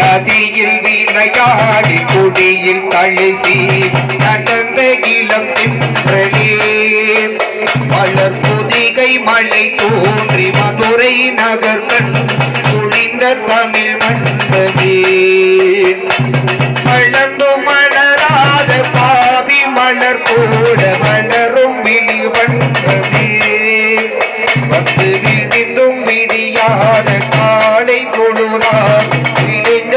நதியில் வீணையாடி குடியில் தழுசி நடந்த இளம் தின்றளே வளர் புதிகை மழை தோன்றி மதுரை நகர் கண் குளிந்த தமிழ் மன்றதே மலர் கூட மலரும் விழி வண்டமே வந்து விடிந்தும் விடியாத காலை பொழுதால் விளைந்த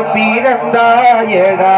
பிறந்தாயடா.